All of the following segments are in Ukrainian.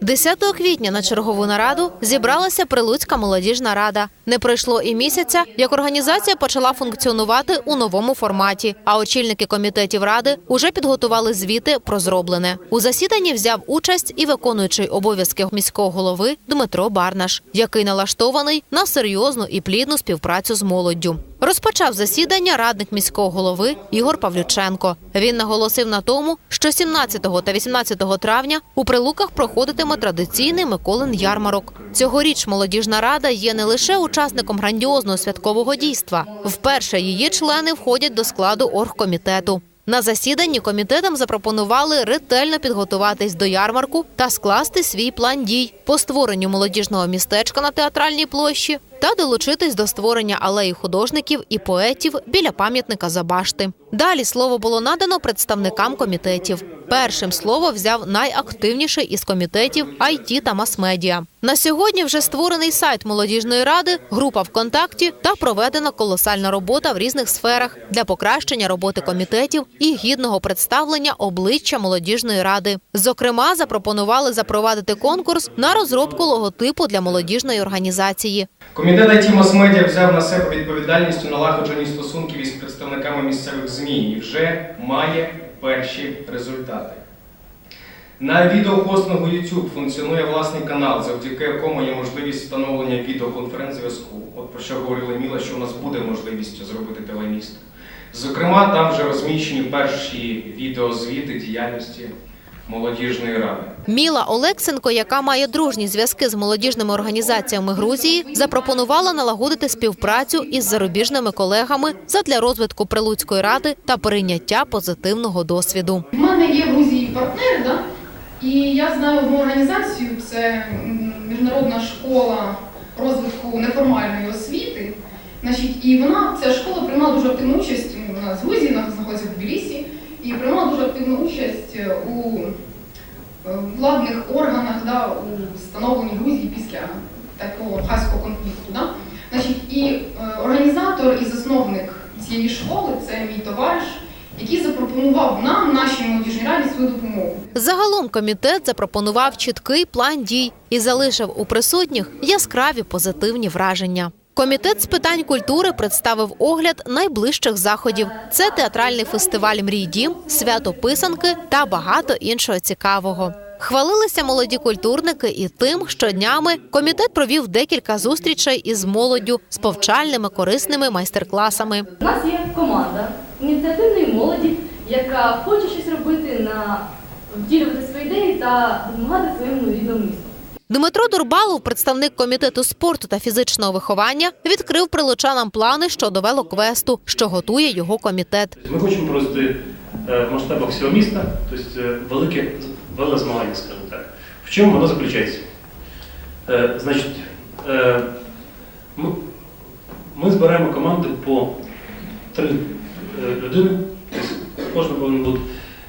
10 квітня на чергову нараду зібралася Прилуцька молодіжна рада. Не пройшло і місяця, як організація почала функціонувати у новому форматі. А очільники комітетів ради уже підготували звіти про зроблене. У засіданні взяв участь і виконуючий обов'язки міського голови Дмитро Барнаш, який налаштований на серйозну і плідну співпрацю з молоддю. Розпочав засідання радник міського голови Ігор Павлюченко. Він наголосив на тому, що 17 та 18 травня у Прилуках проходитиме традиційний Миколин ярмарок. Цьогоріч молодіжна рада є не лише учасником грандіозного святкового дійства. Вперше її члени входять до складу оргкомітету. На засіданні комітетам запропонували ретельно підготуватись до ярмарку та скласти свій план дій по створенню молодіжного містечка на театральній площі та долучитись до створення алеї художників і поетів біля пам'ятника Забашти. Далі слово було надано представникам комітетів. Першим слово взяв найактивніший із комітетів IT та мас-медіа. На сьогодні вже створений сайт молодіжної ради, група ВКонтакті та проведена колосальна робота в різних сферах для покращення роботи комітетів і гідного представлення обличчя молодіжної ради. Зокрема, запропонували запровадити конкурс на розробку логотипу для молодіжної організації. Комітет IT Мосмедіа взяв на себе відповідальність у налагодженні стосунків із представниками місцевих ЗМІ і вже має перші результати. На відеохостингу YouTube функціонує власний канал, завдяки якому є можливість встановлення відеоконференц-зв'язку. От про що говорила Міла, що у нас буде можливість зробити телеміст. Зокрема, там вже розміщені перші відеозвіти діяльності молодіжної ради. Міла Олексенко, яка має дружні зв'язки з молодіжними організаціями Грузії, запропонувала налагодити співпрацю із зарубіжними колегами задля розвитку Прилуцької ради та прийняття позитивного досвіду. У мене є в Грузії партнер, да? і я знаю одну організацію, це Міжнародна школа розвитку неформальної освіти. Значить, і вона, ця школа приймала дуже активну участь, вона з Грузії, вона знаходиться в Тбілісі, і приймала дуже активну участь е, у е, владних органах, да, у встановленні Грузії після такого хаського конфлікту. Да? Значить, і е, організатор і засновник цієї школи це мій товариш, який запропонував нам, нашій молодіжній раді, свою допомогу. Загалом комітет запропонував чіткий план дій і залишив у присутніх яскраві позитивні враження. Комітет з питань культури представив огляд найближчих заходів. Це театральний фестиваль Мрій Дім, свято писанки та багато іншого цікавого. Хвалилися молоді культурники і тим, що днями комітет провів декілька зустрічей із молоддю з повчальними корисними майстер-класами. У нас є команда ініціативної молоді, яка хоче щось робити на втілювати свої ідеї та допомагати своєму рідному місту. Дмитро Дурбалов, представник комітету спорту та фізичного виховання, відкрив прилучанам плани щодо велоквесту, що готує його комітет. Ми хочемо провести е, в масштабах всього міста, тобто е, велике велозмагання, скажімо так. В чому воно заключається? Е, Значить, ми, збираємо команди по три людини. Тобто кожен повинен бути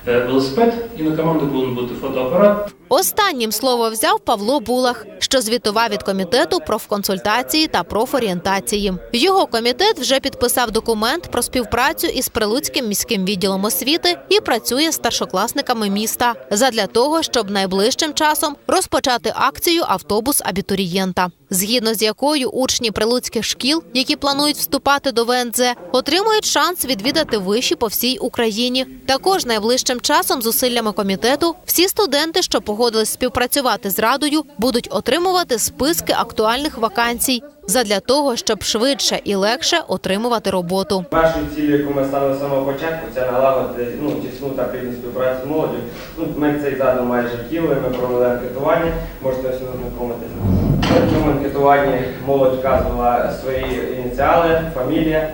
велосипед, і на команду повинен бути фотоапарат. Останнім слово взяв Павло Булах, що звітував від комітету профконсультації та профорієнтації. Його комітет вже підписав документ про співпрацю із Прилуцьким міським відділом освіти і працює з старшокласниками міста задля того, щоб найближчим часом розпочати акцію автобус абітурієнта, згідно з якою учні прилуцьких шкіл, які планують вступати до ВНЗ, отримують шанс відвідати виші по всій Україні. Також найближчим часом зусиллями комітету всі студенти, що погодились співпрацювати з радою, будуть отримувати списки актуальних вакансій задля того, щоб швидше і легше отримувати роботу. Нашою цілею, яку ми ставили з самого початку, це налагодити ну, тісну та плідну співпрацю з молоддю. Ну, ми цей задум майже втілили, ми провели анкетування, можете всі ознайомитися. В цьому анкетуванні молодь вказувала свої ініціали, фамілія,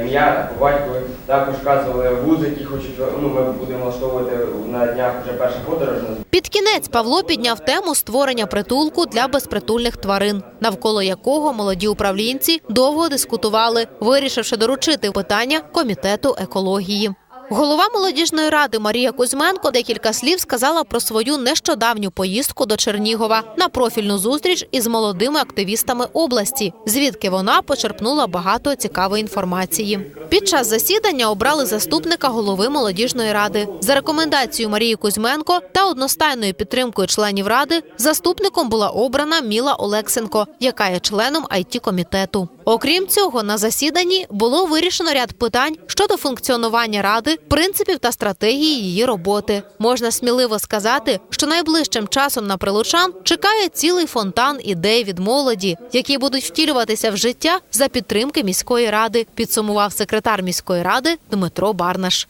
ім'я по батькові. Також вказували вузи, які хочуть, ну, ми будемо влаштовувати на днях вже перша подорож. Під кінець Павло підняв тему створення притулку для безпритульних тварин, навколо якого молоді управлінці довго дискутували, вирішивши доручити питання комітету екології. Голова молодіжної ради Марія Кузьменко декілька слів сказала про свою нещодавню поїздку до Чернігова на профільну зустріч із молодими активістами області, звідки вона почерпнула багато цікавої інформації. Під час засідання обрали заступника голови молодіжної ради. За рекомендацією Марії Кузьменко та одностайною підтримкою членів ради заступником була обрана Міла Олексенко, яка є членом it комітету. Окрім цього, на засіданні було вирішено ряд питань щодо функціонування ради, принципів та стратегії її роботи. Можна сміливо сказати, що найближчим часом на прилучан чекає цілий фонтан ідей від молоді, які будуть втілюватися в життя за підтримки міської ради. Підсумував секретар міської ради Дмитро Барнаш.